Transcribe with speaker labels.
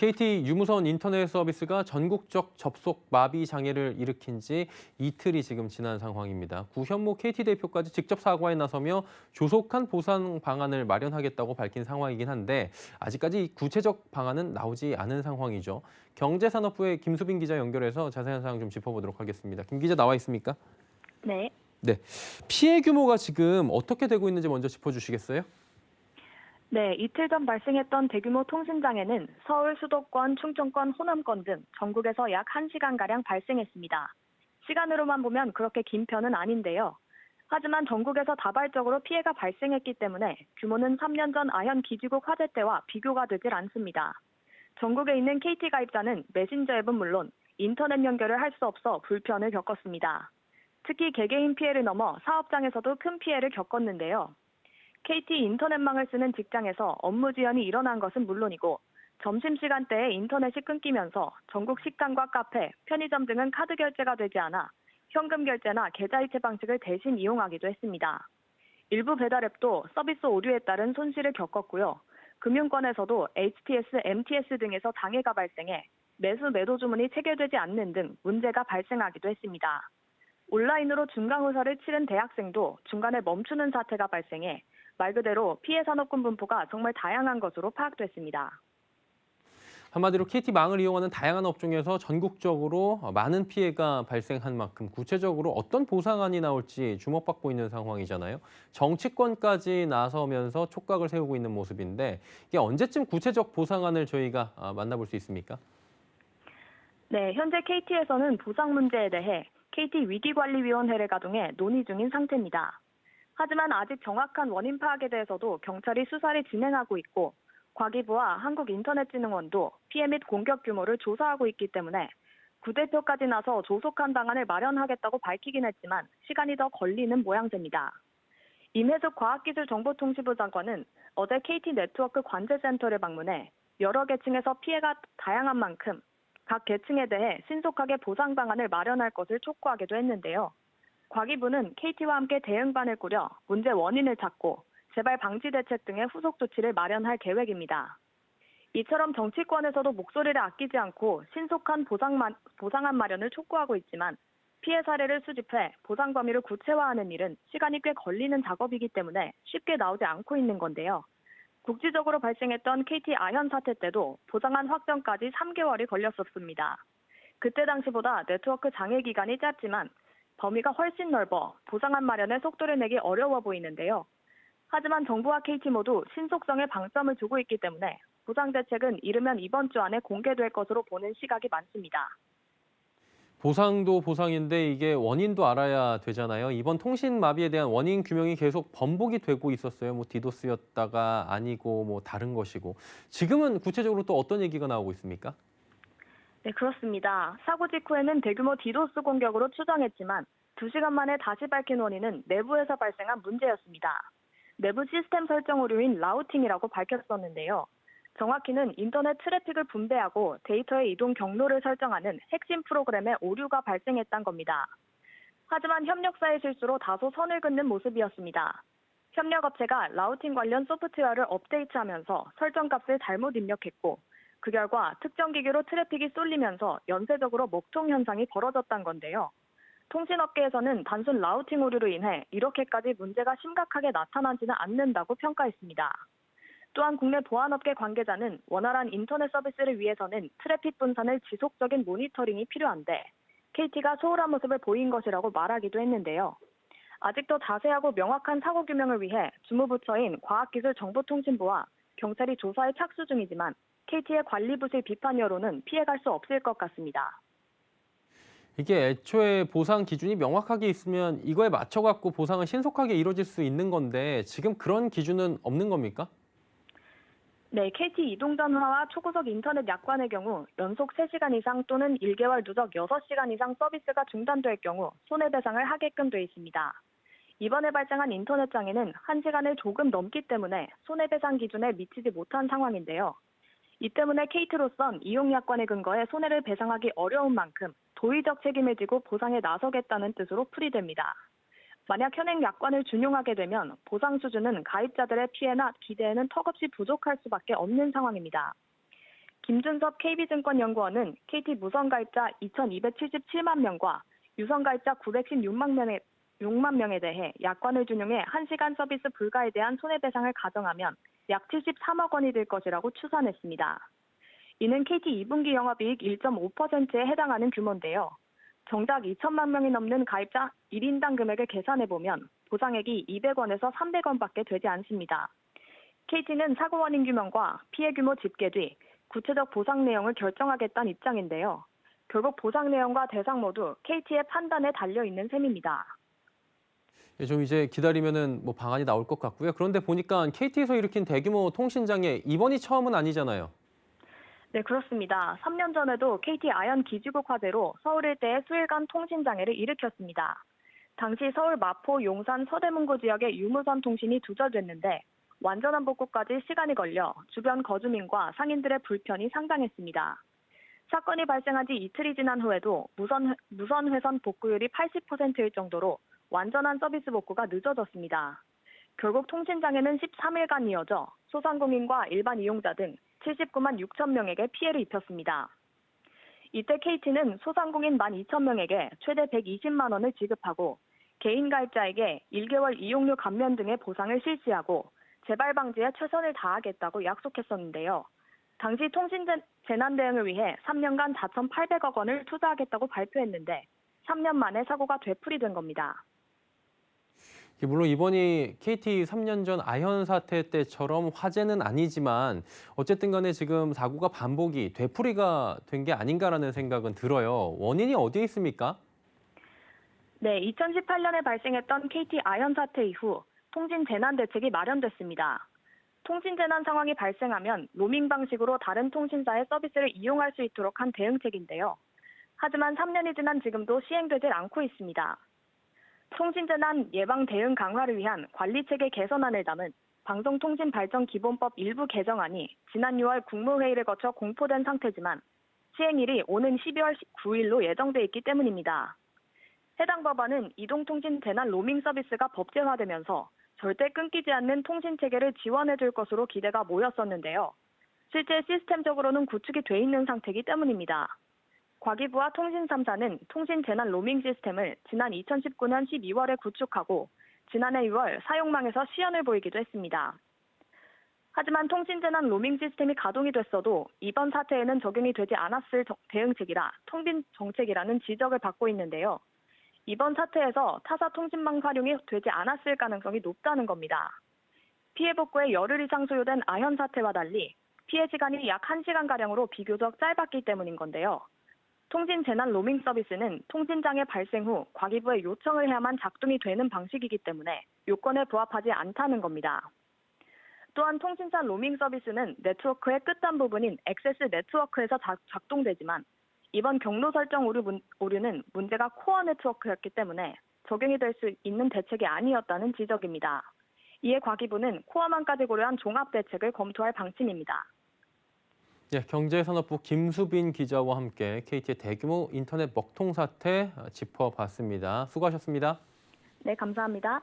Speaker 1: KT 유무선 인터넷 서비스가 전국적 접속 마비 장애를 일으킨 지 이틀이 지금 지난 상황입니다. 구현모 KT 대표까지 직접 사과에 나서며 조속한 보상 방안을 마련하겠다고 밝힌 상황이긴 한데 아직까지 구체적 방안은 나오지 않은 상황이죠. 경제산업부의 김수빈 기자 연결해서 자세한 사항 좀 짚어보도록 하겠습니다. 김 기자 나와 있습니까?
Speaker 2: 네.
Speaker 1: 피해 규모가 지금 어떻게 되고 있는지 먼저 짚어주시겠어요?
Speaker 2: 네, 이틀 전 발생했던 대규모 통신장애는 서울 수도권, 충청권, 호남권 등 전국에서 약 1시간가량 발생했습니다. 시간으로만 보면 그렇게 긴 편은 아닌데요. 하지만 전국에서 다발적으로 피해가 발생했기 때문에 규모는 3년 전 아현 기지국 화재 때와 비교가 되질 않습니다. 전국에 있는 KT 가입자는 메신저 앱은 물론 인터넷 연결을 할 수 없어 불편을 겪었습니다. 특히 개개인 피해를 넘어 사업장에서도 큰 피해를 겪었는데요. KT 인터넷망을 쓰는 직장에서 업무 지연이 일어난 것은 물론이고 점심시간대에 인터넷이 끊기면서 전국 식당과 카페, 편의점 등은 카드 결제가 되지 않아 현금 결제나 계좌이체 방식을 대신 이용하기도 했습니다. 일부 배달앱도 서비스 오류에 따른 손실을 겪었고요. 금융권에서도 HTS, MTS 등에서 장애가 발생해 매수 매도 주문이 체결되지 않는 등 문제가 발생하기도 했습니다. 온라인으로 중간고사를 치른 대학생도 중간에 멈추는 사태가 발생해 말 그대로 피해 산업군 분포가 정말 다양한 것으로 파악됐습니다.
Speaker 1: 한마디로 KT망을 이용하는 다양한 업종에서 전국적으로 많은 피해가 발생한 만큼 구체적으로 어떤 보상안이 나올지 주목받고 있는 상황이잖아요. 정치권까지 나서면서 촉각을 세우고 있는 모습인데 이게 언제쯤 구체적 보상안을 저희가 아, 만나볼 수 있습니까?
Speaker 2: 네, 현재 KT에서는 보상 문제에 대해 KT 위기관리위원회를 가동해 논의 중인 상태입니다. 하지만 아직 정확한 원인 파악에 대해서도 경찰이 수사를 진행하고 있고 과기부와 한국인터넷진흥원도 피해 및 공격 규모를 조사하고 있기 때문에 구 대표까지 나서 조속한 방안을 마련하겠다고 밝히긴 했지만 시간이 더 걸리는 모양새입니다. 임혜숙 과학기술정보통신부 장관은 어제 KT 네트워크 관제센터를 방문해 여러 계층에서 피해가 다양한 만큼 각 계층에 대해 신속하게 보상 방안을 마련할 것을 촉구하기도 했는데요. 과기부는 KT와 함께 대응반을 꾸려 문제 원인을 찾고 재발 방지 대책 등의 후속 조치를 마련할 계획입니다. 이처럼 정치권에서도 목소리를 아끼지 않고 신속한 보상만, 보상안 마련을 촉구하고 있지만 피해 사례를 수집해 보상 범위를 구체화하는 일은 시간이 꽤 걸리는 작업이기 때문에 쉽게 나오지 않고 있는 건데요. 국지적으로 발생했던 KT 아현 사태 때도 보상안 확정까지 3개월이 걸렸었습니다. 그때 당시보다 네트워크 장애 기간이 짧지만 범위가 훨씬 넓어 보상안 마련에 속도를 내기 어려워 보이는데요. 하지만 정부와 KT 모두 신속성에 방점을 두고 있기 때문에 보상 대책은 이르면 이번 주 안에 공개될 것으로 보는 시각이 많습니다.
Speaker 1: 보상도 보상인데 이게 원인도 알아야 되잖아요. 이번 통신 마비에 대한 원인 규명이 계속 번복이 되고 있었어요. 뭐 디도스였다가 아니고 뭐 다른 것이고. 지금은 구체적으로 또 어떤 얘기가 나오고 있습니까?
Speaker 2: 네, 그렇습니다. 사고 직후에는 대규모 디도스 공격으로 추정했지만 2시간 만에 다시 밝힌 원인은 내부에서 발생한 문제였습니다. 내부 시스템 설정 오류인 라우팅이라고 밝혔었는데요. 정확히는 인터넷 트래픽을 분배하고 데이터의 이동 경로를 설정하는 핵심 프로그램에 오류가 발생했던 겁니다. 하지만 협력사의 실수로 다소 선을 긋는 모습이었습니다. 협력업체가 라우팅 관련 소프트웨어를 업데이트하면서 설정값을 잘못 입력했고 그 결과 특정 기기로 트래픽이 쏠리면서 연쇄적으로 목통 현상이 벌어졌던 건데요. 통신업계에서는 단순 라우팅 오류로 인해 이렇게까지 문제가 심각하게 나타나지는 않는다고 평가했습니다. 또한 국내 보안업계 관계자는 원활한 인터넷 서비스를 위해서는 트래픽 분산을 지속적인 모니터링이 필요한데 KT가 소홀한 모습을 보인 것이라고 말하기도 했는데요. 아직도 자세하고 명확한 사고 규명을 위해 주무부처인 과학기술정보통신부와 경찰이 조사에 착수 중이지만 KT의 관리부실 비판 여론은 피해갈 수 없을 것 같습니다.
Speaker 1: 이게 애초에 보상 기준이 명확하게 있으면 이거에 맞춰 갖고 보상은 신속하게 이루어질 수 있는 건데 지금 그런 기준은 없는 겁니까?
Speaker 2: 네, KT 이동전화와 초고속 인터넷 약관의 경우 연속 3시간 이상 또는 1개월 누적 6시간 이상 서비스가 중단될 경우 손해배상을 하게끔 돼 있습니다. 이번에 발생한 인터넷 장애는 1시간을 조금 넘기 때문에 손해배상 기준에 미치지 못한 상황인데요. 이 때문에 KT로선 이용 약관에 근거해 손해를 배상하기 어려운 만큼 도의적 책임을 지고 보상에 나서겠다는 뜻으로 풀이됩니다. 만약 현행 약관을 준용하게 되면 보상 수준은 가입자들의 피해나 기대에는 턱없이 부족할 수밖에 없는 상황입니다. 김준섭 KB증권연구원은 KT 무선 가입자 2,277만 명과 유선 가입자 916만 명에 6만 명에 대해 약관을 준용해 1시간 서비스 불가에 대한 손해배상을 가정하면 약 73억 원이 될 것이라고 추산했습니다. 이는 KT 2분기 영업이익 1.5%에 해당하는 규모인데요. 정작 2천만 명이 넘는 가입자 1인당 금액을 계산해보면 보상액이 200원에서 300원밖에 되지 않습니다. KT는 사고 원인 규명과 피해 규모 집계 뒤 구체적 보상 내용을 결정하겠다는 입장인데요. 결국 보상 내용과 대상 모두 KT의 판단에 달려 있는 셈입니다.
Speaker 1: 예, 좀 이제 기다리면은 뭐 방안이 나올 것 같고요. 그런데 보니까 KT에서 일으킨 대규모 통신 장애 이번이 처음은 아니잖아요.
Speaker 2: 네, 그렇습니다. 3년 전에도 KT 아현 기지국 화재로 서울 일대에 수일간 통신 장애를 일으켰습니다. 당시 서울 마포, 용산, 서대문구 지역의 유무선 통신이 두절됐는데 완전한 복구까지 시간이 걸려 주변 거주민과 상인들의 불편이 상당했습니다. 사건이 발생한 지 이틀이 지난 후에도 무선, 무선 회선 복구율이 80%일 정도로 완전한 서비스 복구가 늦어졌습니다. 결국 통신 장애는 13일간 이어져 소상공인과 일반 이용자 등 79만 6천 명에게 피해를 입혔습니다. 이때 KT는 소상공인 1만 2천 명에게 최대 120만 원을 지급하고 개인 가입자에게 1개월 이용료 감면 등의 보상을 실시하고 재발 방지에 최선을 다하겠다고 약속했었는데요. 당시 통신 재- 재난 대응을 위해 3년간 4,800억 원을 투자하겠다고 발표했는데 3년 만에 사고가 되풀이된 겁니다.
Speaker 1: 물론 이번이 KT 3년 전 아현 사태 때처럼 화재는 아니지만 어쨌든 간에 지금 사고가 반복이 되풀이가 된 게 아닌가라는 생각은 들어요. 원인이 어디에 있습니까?
Speaker 2: 네, 2018년에 발생했던 KT 아현 사태 이후 통신 재난 대책이 마련됐습니다. 통신 재난 상황이 발생하면 로밍 방식으로 다른 통신사의 서비스를 이용할 수 있도록 한 대응책인데요. 하지만 3년이 지난 지금도 시행되질 않고 있습니다. 통신재난 예방 대응 강화를 위한 관리체계 개선안을 담은 방송통신발전기본법 일부 개정안이 지난 6월 국무회의를 거쳐 공포된 상태지만 시행일이 오는 12월 9일로 예정돼 있기 때문입니다. 해당 법안은 이동통신 재난 로밍 서비스가 법제화되면서 절대 끊기지 않는 통신 체계를 지원해 줄 것으로 기대가 모였었는데요. 실제 시스템적으로는 구축이 돼 있는 상태이기 때문입니다. 과기부와 통신 3사는 통신 재난 로밍 시스템을 지난 2019년 12월에 구축하고 지난해 6월 사용망에서 시연을 보이기도 했습니다. 하지만 통신 재난 로밍 시스템이 가동이 됐어도 이번 사태에는 적용이 되지 않았을 정- 대응책이라 통빈 정책이라는 지적을 받고 있는데요. 이번 사태에서 타사 통신망 활용이 되지 않았을 가능성이 높다는 겁니다. 피해 복구에 열흘 이상 소요된 아현 사태와 달리 피해 시간이 약 1시간가량으로 비교적 짧았기 때문인 건데요. 통신 재난 로밍 서비스는 통신 장애 발생 후 과기부에 요청을 해야만 작동이 되는 방식이기 때문에 요건에 부합하지 않다는 겁니다. 또한 통신사 로밍 서비스는 네트워크의 끝단 부분인 액세스 네트워크에서 작- 작동되지만 이번 경로 설정 오류 문- 오류 는 문제가 코어 네트워크였기 때문에 적용이 될 수 있는 대책이 아니었다는 지적입니다. 이에 과기부는 코어만까지 고려한 종합 대책을 검토할 방침입니다.
Speaker 1: 예, 경제산업부 김수빈 기자와 함께 KT의 대규모 인터넷 먹통 사태 어, 짚어봤습니다. 수고하셨습니다.
Speaker 2: 네, 감사합니다.